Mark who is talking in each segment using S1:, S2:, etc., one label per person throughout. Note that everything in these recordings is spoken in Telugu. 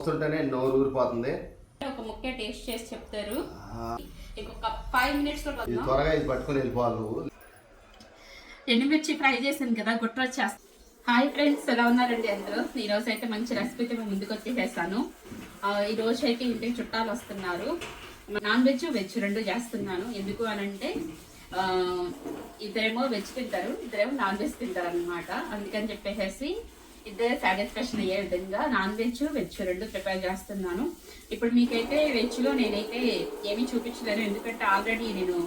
S1: చూస్తుంటేనే నోరు ఊరిపోతుంది.
S2: ఒక ముక్క టేస్ట్ చేసి చెప్తారు. ఇంకొక ఫైవ్ మినిట్స్లో
S1: ఇది
S2: వద్దాం.
S1: త్వరగా ఇది పట్టుకుని వెళ్ళిపోవాలి నువ్వు.
S2: ఎండుమిర్చి ఫ్రై చేశాను కదా గుట్ర హాయ్ ఫ్రెండ్స్ ఎలా ఉన్నారండి అందరూ? ఈ రోజు అయితే మంచి రెసిపీతో మేము ముందుకు వచ్చేసాను ఆ, ఈ రోజు అయితే ఇంటికి చుట్టాలు వస్తున్నారు. నాన్ వెజ్ వెజ్ రెండు చేస్తున్నాను. ఎందుకు అని అంటే ఆ, ఇద్దరేమో వెజ్ తింటారు ఇద్దరేమో నాన్ వెజ్ తింటారు అనమాట అందుకని చెప్పేసి ఇద్దరు సాటిస్ఫాక్షన్ అయ్యే విధంగా నాన్ వెజ్ వెజ్ రెండు ప్రిపేర్ చేస్తున్నాను. ఇప్పుడు మీకైతే వెజ్లో నేనైతే ఏమీ చూపించలేను. ఎందుకంటే ఆల్రెడీ నేను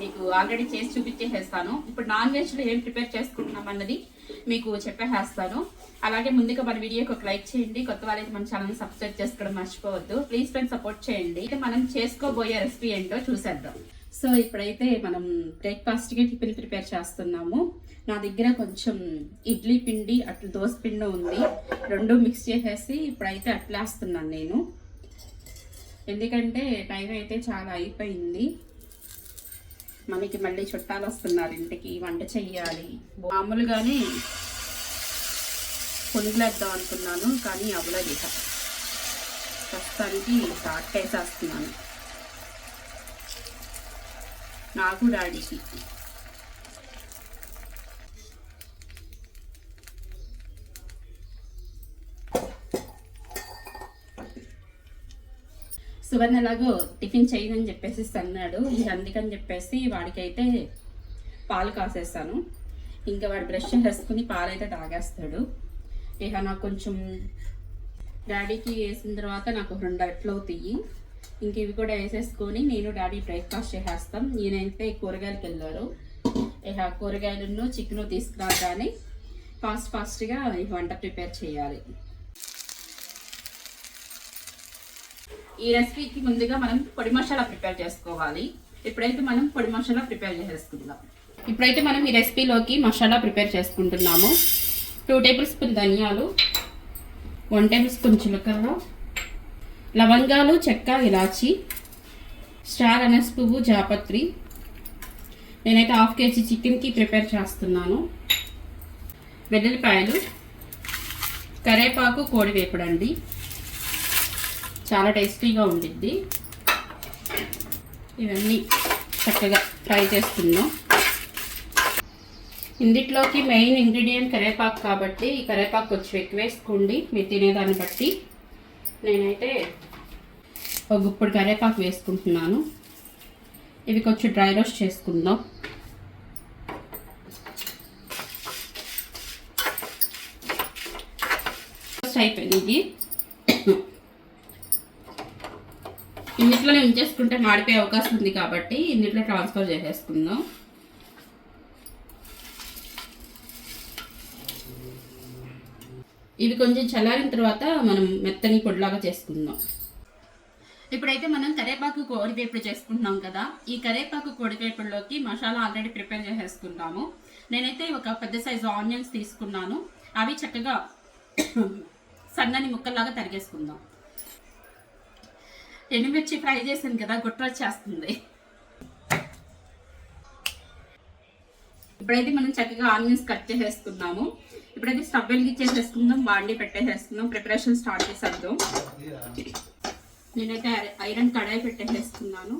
S2: మీకు ఆల్రెడీ చేసి చూపించేసేస్తాను. ఇప్పుడు నాన్ వెజ్లో ఏం ప్రిపేర్ చేసుకుంటున్నాం అన్నది మీకు చెప్పేసేస్తాను. అలాగే ముందుగా మన వీడియోకి ఒక లైక్ చేయండి. కొత్త వాళ్ళైతే మన ఛానల్ సబ్స్క్రైబ్ చేసుకోవడం మర్చిపోవద్దు. ప్లీజ్ ఫ్రెండ్ సపోర్ట్ చేయండి. అయితే మనం చేసుకోబోయే రెసిపీ ఏంటో చూసేద్దాం. సో ఇప్పుడైతే మనం బ్రేక్ఫాస్ట్కి టిఫిన్ ప్రిపేర్ చేస్తున్నాము. నా దగ్గర కొంచెం ఇడ్లీ పిండి అట్లా దోశ పిండి ఉంది. రెండు మిక్స్ చేసేసి ఇప్పుడైతే అట్లేస్తున్నాను నేను. ఎందుకంటే టైం అయితే చాలా అయిపోయింది. మనకి మళ్ళీ చుట్టాలు వస్తున్నారు ఇంటికి వంట చెయ్యాలి. మామూలుగానే పునుగులేద్దాం అనుకున్నాను కానీ అవ్వలేదు ఇక. ప్రస్తుతానికి స్టార్ట్ చేసేస్తున్నాను. నాకు డాడీకి సువర్ణ ఎలాగో టిఫిన్ చేయదని చెప్పేసి అన్నాడు ఇంక అందుకని చెప్పేసి వాడికైతే పాలు కాసేస్తాను. ఇంకా వాడు బ్రష్ చేసుకుని పాలైతే తాగేస్తాడు. ఇక నాకు కొంచెం డాడీకి వేసిన తర్వాత నాకు రెండు అట్లు అవుతాయి ఇంక ఇవి కూడా వేసేసుకొని నేను డాడీ బ్రేక్ఫాస్ట్ చేసేస్తాం. ఈయనైతే కూరగాయలకు వెళ్ళారు. ఇక కూరగాయలను చికెన్ తీసుకురాగానే ఫాస్ట్ ఫాస్ట్గా ఈ వంట ప్రిపేర్ చేయాలి. ఈ రెసిపీకి ముందుగా మనం పొడి మసాలా ప్రిపేర్ చేసుకోవాలి. ఇప్పుడైతే మనం పొడి మసాలా ప్రిపేర్ చేసేసుకుందాం. ఇప్పుడైతే మనం ఈ రెసిపీలోకి మసాలా ప్రిపేర్ చేసుకుంటున్నాము. టూ టేబుల్ స్పూన్ ధనియాలు వన్ టేబుల్ స్పూన్ చిలకర్ర లవంగాలు చెక్క ఇలాచి స్టార్ అనస్ పువ్వు జాపత్రి. నేనైతే హాఫ్ కేజీ చికెన్కి ప్రిపేర్ చేస్తున్నాను. వెల్లుల్లిపాయలు కరేపాకు కోడి వేపుడండి. చాలా టేస్టీగా ఉండిద్ది. ఇవన్నీ చక్కగా ఫ్రై చేస్తున్నాం. ఇందిట్లోకి మెయిన్ ఇంగ్రీడియంట్ కరేపాకు కాబట్టి ఈ కరేపాకు కొంచెం ఎక్కువేసుకోండి మీరు తినేదాన్ని బట్టి. నేనైతే ఒక గుప్పుడు కరేపాకు వేసుకుంటున్నాను. ఇవి కొంచెం డ్రై రోస్ట్ చేసుకుందాం. అయిపోయింది ఇన్నిట్లోనే ఇందులోనే ఉంచేసుకుంటే మాడిపోయే అవకాశం ఉంది కాబట్టి ఇందులో ట్రాన్స్ఫర్ చేసేసుకుందాం. ఇవి కొంచెం చల్లారిన తర్వాత మనం మెత్తని పొడిలాగా చేసుకుందాం. ఇప్పుడైతే మనం కరేపాకు కోడివేపుడు చేసుకుంటున్నాం కదా. ఈ కరేపాకు కోడివేపుడులోకి మసాలా ఆల్రెడీ ప్రిపేర్ చేసేసుకున్నాము నేనైతే ఒక పెద్ద సైజు ఆనియన్స్ తీసుకున్నాను. అవి చక్కగా సన్నని ముక్కల్లాగా తరిగేసుకుందాం. ఎండుమిర్చి ఫ్రై చేశాను కదా గుట్ట వచ్చేస్తుంది. ఇప్పుడైతే మనం చక్కగా ఆనియన్స్ కట్ చేసేసుకున్నాము ఇప్పుడైతే స్టవ్ వెలిగించేసేసుకుందాం బాండి పెట్టేసేసుకుందాం ప్రిపరేషన్ స్టార్ట్ చేసేద్దాం. నేనైతే ఐరన్ కడాయి పెట్టేసేసుకున్నాను.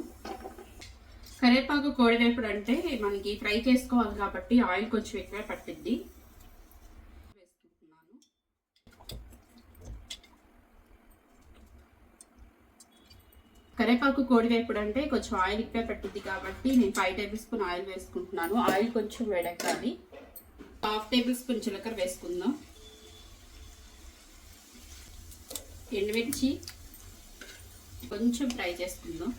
S2: కరివేపాకు కోడివేపుడు అంటే మనకి ఫ్రై చేసుకోవాలి కాబట్టి ఆయిల్ కొంచెం ఎక్కువ పట్టిద్ది. కరేపాకు కోడి వేపుడు అంటే కొంచెం ఆయిల్ ఎక్కువ పట్టుద్ది కాబట్టి నేను ఫైవ్ టేబుల్ స్పూన్ ఆయిల్ వేసుకుంటున్నాను. ఆయిల్ కొంచెం వేడెక్కాలి. హాఫ్ టేబుల్ స్పూన్ జీలకర్ర వేసుకుందాం. ఎండుమిర్చి కొంచెం ఫ్రై చేసుకుందాం.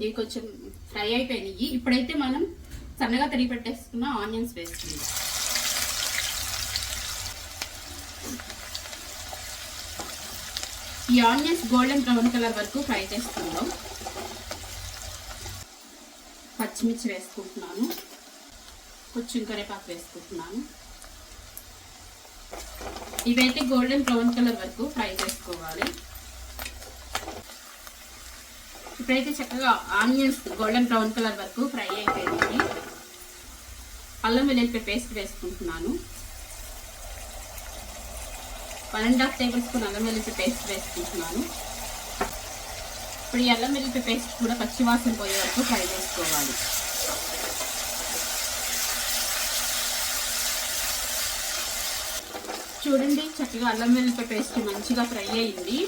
S2: ఇవి కొంచెం ఫ్రై అయిపోయినాయి. ఇప్పుడైతే మనం సన్నగా తరిగి పెట్టేసుకున్న ఆనియన్స్ వేసుకుందాం. ఈ ఆనియన్స్ గోల్డెన్ బ్రౌన్ కలర్ వరకు ఫ్రై చేసుకుందాం పచ్చిమిర్చి వేసుకుంటున్నాను. కొంచెం కరేపాకు వేసుకుంటున్నాను. ఇవైతే గోల్డెన్ బ్రౌన్ కలర్ వరకు ఫ్రై చేసుకోవాలి. ఇప్పుడైతే చక్కగా ఆనియన్స్ గోల్డెన్ బ్రౌన్ కలర్ వరకు ఫ్రై అయిపోయింది అల్లం వెల్లుల్లి పేస్ట్ వేసుకుంటున్నాను. One and half table spoon అల్లం వెల్లుల్లి పేస్ట్ వేసుకుంటున్నాను ఇప్పుడు ఈ అల్లం వెల్లుల్లి పేస్ట్ కూడా పచ్చివాసన పోయే వరకు ఫ్రై చేసుకోవాలి. చూడండి చక్కగా అల్లం వెల్లుల్లి పేస్ట్ మంచిగా ఫ్రై అయింది.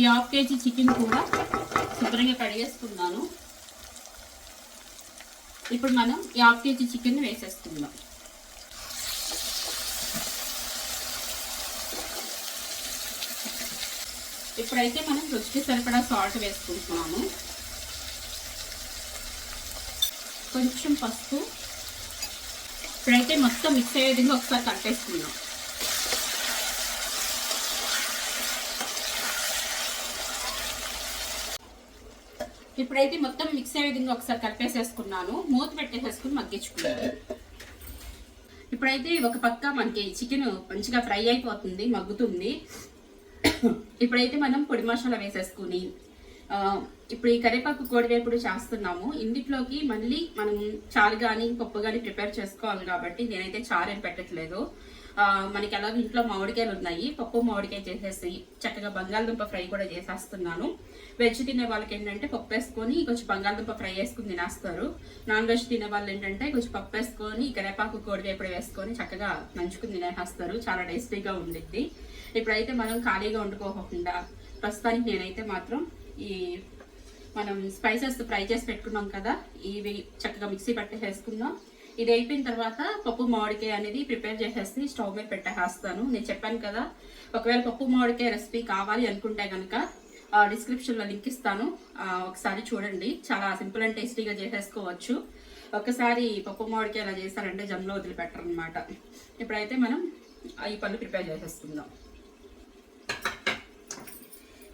S2: ఈ హాఫ్ కేజీ చికెన్ కూడా శుభ్రంగా కడిగేసుకున్నాను ఇప్పుడు మనం ఈ హాఫ్ కేజీ చికెన్ వేసేస్తున్నాం ఇప్పుడైతే మనం రుచికి సరిపడా సాల్ట్ వేసుకుంటున్నాము. కొంచెం పసుపు. ఇప్పుడైతే మొత్తం మిక్స్ అయ్యే విధంగా ఒకసారి కట్టేసుకున్నాం ఇప్పుడైతే మొత్తం మిక్స్ అయ్యే విధంగా ఒకసారి కలిపేసేసుకున్నాను. మూత పెట్టేసేసుకుని మగ్గించుకున్నాను ఇప్పుడైతే ఒక పక్క మనకి చికెన్ మంచిగా ఫ్రై అయిపోతుంది మగ్గుతుంది. ఇప్పుడైతే మనం పొడి మసాలా వేసేసుకుని ఇప్పుడు ఈ కరివేపాకు కోడివేపుడు చేస్తున్నాము. ఇందులోకి మళ్ళీ మనం చారు కానీ పప్పు కానీ ప్రిపేర్ చేసుకోవాలి కాబట్టి నేనైతే చారు ఏం పెట్టట్లేదు. మనకి ఎలాగో ఇంట్లో మామిడికాయలు ఉన్నాయి. పప్పు మామిడికాయ చేసేసి చక్కగా బంగాళదుంప ఫ్రై కూడా చేసేస్తున్నాను. వెజ్ తినే వాళ్ళకి ఏంటంటే పప్పు వేసుకొని కొంచెం బంగాళదుంప ఫ్రై వేసుకుని తినేస్తారు. నాన్ వెజ్ తినే వాళ్ళు ఏంటంటే కొంచెం పప్పు వేసుకొని కరేపాకు కోడివేపుడు వేసుకొని చక్కగా నంచుకుని తినేస్తారు చాలా టేస్టీగా ఉండిద్ది. ఇప్పుడైతే మనం ఖాళీగా వండుకోకుండా ప్రస్తుతానికి నేనైతే మాత్రం ఈ మనం స్పైసెస్ ఫ్రై చేసి పెట్టుకున్నాం కదా ఇవి చక్కగా మిక్సీ పట్టేసేసుకుందాం ఇది అయిపోయిన తర్వాత పప్పు మామిడికాయ అనేది ప్రిపేర్ చేసేసి స్టవ్ మీద పెట్టేస్తాను నేను చెప్పాను కదా ఒకవేళ పప్పు మామిడికాయ రెసిపీ కావాలి అనుకుంటే కనుక డిస్క్రిప్షన్లో లింక్ ఇస్తాను. ఒకసారి చూడండి. చాలా సింపుల్ అండ్ టేస్టీగా చేసేసుకోవచ్చు. ఒకసారి పప్పు మామిడికాయ ఎలా చేస్తారంటే జమ్లో వదిలిపెట్టరు అనమాట ఇప్పుడైతే మనం ఈ పళ్ళు ప్రిపేర్ చేసేసుకుందాం.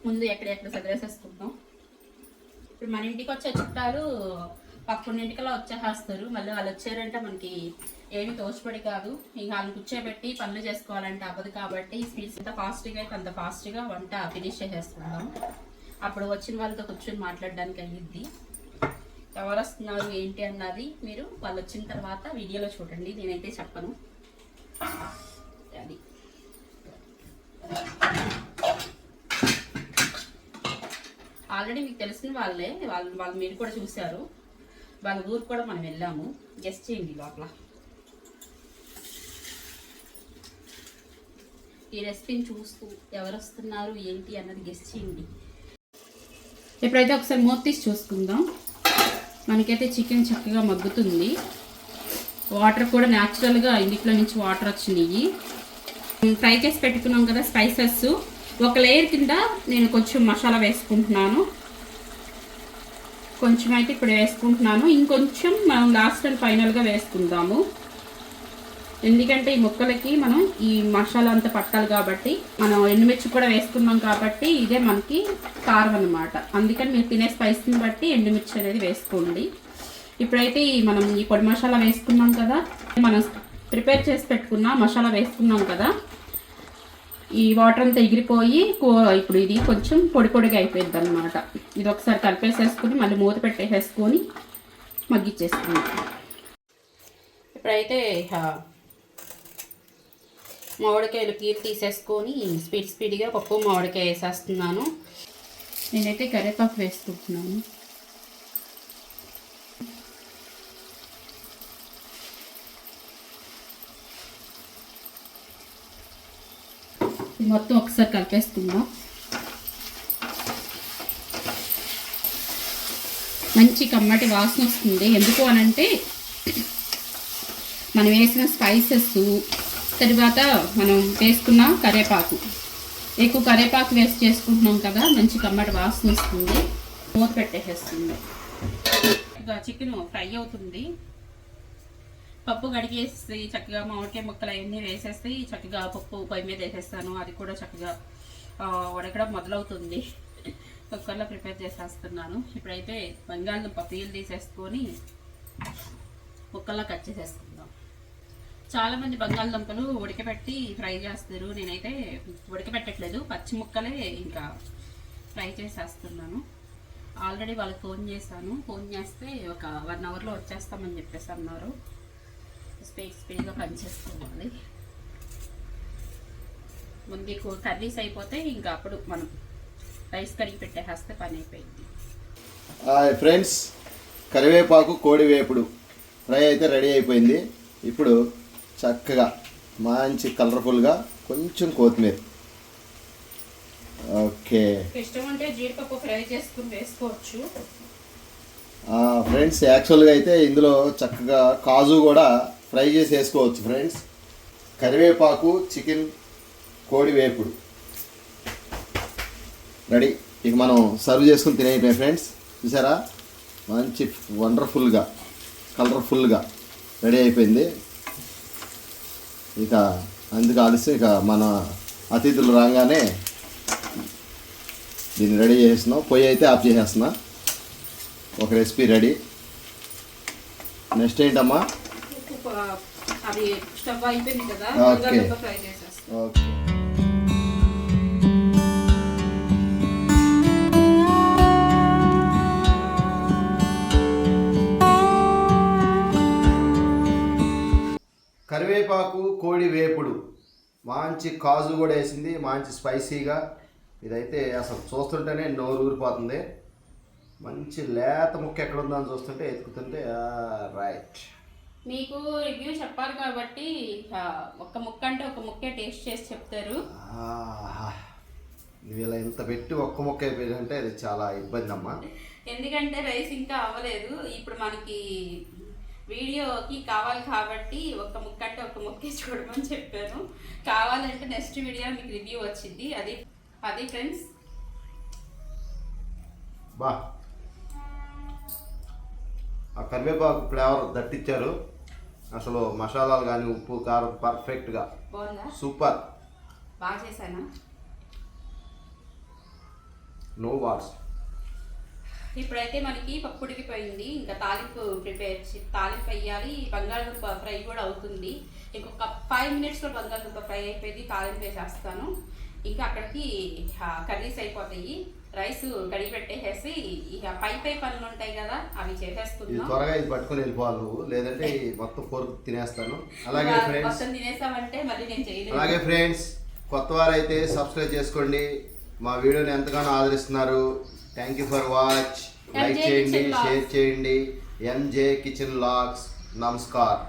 S2: ముందు ఎక్కడెక్కడ సదిరేసేసుకుంటాం ఇప్పుడు మన ఇంటికి వచ్చే చుట్టాలు పక్కనింటికల్లా వచ్చేస్తారు మళ్ళీ వాళ్ళు వచ్చారంటే మనకి ఏమి తోచిపడి కాదు. ఇంకా వాళ్ళని కూర్చోబెట్టి పనులు చేసుకోవాలంటే అవ్వదు కాబట్టి స్పీడ్స్ ఎంత ఫాస్ట్గా అయితే అంత ఫాస్ట్గా వంట ఫినిష్ చేసేసుకుందాం. అప్పుడు వచ్చిన వాళ్ళతో కూర్చొని మాట్లాడడానికి అయ్యిద్ది. ఎవరు వస్తున్నారు ఏంటి అన్నది మీరు వాళ్ళు వచ్చిన తర్వాత వీడియోలో చూడండి. నేనైతే చెప్పను. అది. ఆల్రెడీ మీకు తెలిసిన వాళ్ళే వాళ్ళు వాళ్ళు మీరు కూడా చూశారు. వాళ్ళ ఊరు కూడా మనం వెళ్ళాము. గెస్ట్ చేయండి లోపల. ఈ రెసిపీని చూస్తూ ఎవరు వస్తున్నారు ఏంటి అన్నది గెస్ట్ చేయండి. ఇప్పుడైతే ఒకసారి మూత తీసి చూసుకుందాం. మనకైతే చికెన్ చక్కగా మగ్గుతుంది. వాటర్ కూడా న్యాచురల్గా ఇంటిలో నుంచి వాటర్ వచ్చినాయి. ఫ్రై చేసి పెట్టుకున్నాం కదా స్పైసెస్. ఒక లేయర్ కింద నేను కొంచెం మసాలా వేసుకుంటున్నాను. కొంచెం అయితే ఇప్పుడు వేసుకుంటున్నాను. ఇంకొంచెం మనం లాస్ట్ అండ్ ఫైనల్గా వేసుకుందాము. ఎందుకంటే ఈ ముక్కలకి మనం ఈ మసాలా అంతా పట్టాలి కాబట్టి మనం ఎండుమిర్చి కూడా వేసుకున్నాం కాబట్టి ఇదే మనకి కారం అన్నమాట. అందుకని మీరు తినే స్పైస్ని బట్టి ఎండుమిర్చి అనేది వేసుకోండి. ఇప్పుడైతే ఈ మనం ఈ పొడి మసాలా వేసుకున్నాం కదా మనం ప్రిపేర్ చేసి పెట్టుకున్న మసాలా వేసుకున్నాం కదా ఈ వాటర్ అంతా ఎగిరిపోయి ఇప్పుడు ఇది కొంచెం పొడి పొడిగా అయిపోయింది అనమాట ఇది ఒకసారి కలిపేసేసుకుని మళ్ళీ మూత పెట్టేసేసుకొని మగ్గిచ్చేసుకుందాం. ఇప్పుడైతే మామిడికాయలు పీరు తీసేసుకొని స్పీడ్ స్పీడ్గా పప్పు మామిడికాయ వేసేస్తున్నాను. నేనైతే కరివేపాకు వేసుకుంటున్నాను. మొత్తం ఒకసారి కలిపేసుకుందాం. మంచి కమ్మటి వాసన వస్తుంది. ఎందుకు అనంటే మనం వేసిన స్పైసెస్ తర్వాత మనం వేసుకున్న కరివేపాకు ఎక్కువ కరివేపాకు వేస్ట్ చేసుకుంటున్నాం కదా మంచి కమ్మటి వాసన వస్తుంది. మూత పెట్టేసేస్తుంది. ఇక చికెన్ ఫ్రై అవుతుంది. పప్పు కడిగేసి చక్కగా మామిడికాయ ముక్కలు అవన్నీ వేసేసి చక్కగా పప్పు పొయ్యి మీద వేసేస్తాను. అది కూడా చక్కగా ఉడకడం మొదలవుతుంది. కుక్కర్లో ప్రిపేర్ చేసేస్తున్నాను. ఇప్పుడైతే బంగాళదుంప పీలు తీసేసుకొని ముక్కల్లో కట్ చేసేసుకుందాం. చాలామంది బంగాళదుంపలు ఉడకబెట్టి ఫ్రై చేస్తారు. నేనైతే ఉడకబెట్టట్లేదు. పచ్చి ముక్కలే ఇంకా ఫ్రై చేసేస్తున్నాను. ఆల్రెడీ వాళ్ళకి ఫోన్ చేశాను. ఫోన్ చేస్తే ఒక వన్ అవర్లో వచ్చేస్తామని చెప్పేసి అన్నారు. స్పీడ్ స్పీడ్గా పనిచేసుకోవాలి ముందుకు కర్రీస్ అయిపోతే ఇంకా అప్పుడు మనం రైస్ కడిగి పెట్టేస్తే పని అయిపోయింది
S1: హాయ్ ఫ్రెండ్స్ కరివేపాకు కోడి వేపుడు ఫ్రై అయితే రెడీ అయిపోయింది. ఇప్పుడు చక్కగా మంచి కలర్ఫుల్గా కొంచెం కొత్తిమీర. ఓకే.
S2: ఇష్టం ఉంటే జీడిపప్పు ఫ్రై చేసుకుని వేసుకోవచ్చు.
S1: ఫ్రెండ్స్ యాక్చువల్గా అయితే ఇందులో చక్కగా కాజు కూడా ఫ్రై చేసి వేసుకోవచ్చు ఫ్రెండ్స్ కరివేపాకు చికెన్ కోడి వేపుడు. రెడీ. ఇక మనం సర్వ్ చేసుకుని తినేయిపోయాం ఫ్రెండ్స్ చూసారా? మంచి వండర్ఫుల్గా కలర్ఫుల్గా రెడీ అయిపోయింది. ఇక అందుకు ఆలస్యం ఇక మన అతిథులు రాగానే దీన్ని రెడీ చేస్తున్నాం. పొయ్యి అయితే ఆఫ్ చేసేస్తున్నా. ఒక రెసిపీ రెడీ. నెక్స్ట్ ఏంటమ్మా?
S2: అది స్టవ్ అయిపోయింది కదా
S1: ఓకే.
S2: బంగాళదుంప ఫ్రై చేసేస్తాం.
S1: ఓకే. కరివేపాకు కోడి వేపుడు. మంచి కాజు కూడా వేసింది మంచి స్పైసీగా. ఇదైతే అసలు చూస్తుంటేనే నోరు ఊరిపోతుంది. మంచి లేత ముక్క ఎక్కడ ఉందని చూస్తుంటే ఎతుకుతుంటే రైట్.
S2: మీకు రివ్యూ చెప్పాలి కాబట్టి ఆ, ఒక్క ముక్క అంటే ఒక ముక్కే టేస్ట్ చేసి చెప్తారు.
S1: నువ్వు ఇలా ఇంత పెట్టి ఒక్క మొక్క అయిపోయిందంటే అది చాలా ఇబ్బంది అమ్మా
S2: ఎందుకంటే రైస్ ఇంకా అవ్వలేదు. ఇప్పుడు మనకి వీడియోకి కావాలి కాబట్టి ఒక్క ముక్క అంటే ఒక్క ముక్కే చూడమని చెప్పాను. కావాలంటే నెక్స్ట్ వీడియో మీకు రివ్యూ వచ్చింది. అది అది ఫ్రెండ్స్
S1: బా. ఆ కరివేపాకు ఫ్లేవర్ దట్టించారు అసలు మసాలాలు కానీ ఉప్పు కారం పర్ఫెక్ట్గా సూపర్.
S2: బాగా చేశానా?
S1: నో వాట్స్
S2: ఇప్పుడైతే మనకి పప్పు ఉడికిపోయింది. ఇంకా తాలింపు ప్రిపేర్ తాలింపు వేయాలి. బంగాళదుంప ఫ్రై కూడా అవుతుంది. ఇంకొక ఫైవ్ మినిట్స్లో బంగాళదుంప ఫ్రై అయిపోయింది. తాలింపు వేసేస్తాను. ఇంకా అక్కడికి కర్రీస్ అయిపోతాయి. రైస్ కడిగి పెట్టేసేసి ఇక పై పై పనులు ఉంటాయి కదా అవి
S1: ఇది
S2: చేసేస్తున్నాం
S1: త్వరగా ఇది పట్టుకొని వెళ్ళిపోవాలి నువ్వు. లేదంటే మొత్తం కొరకు తినేస్తాను. అలాగే ఫ్రెండ్స్
S2: మొత్తం తినేసామంటే మళ్ళీ నేను చేయలేదు
S1: అలాగే ఫ్రెండ్స్ కొత్త వారైతే సబ్స్క్రైబ్ చేసుకోండి. మా వీడియోని ఎంతగానో ఆదరిస్తున్నారు. Thank you for watch like చేయండి. షేర్ చేయండి. MJ kitchen logs namaskar.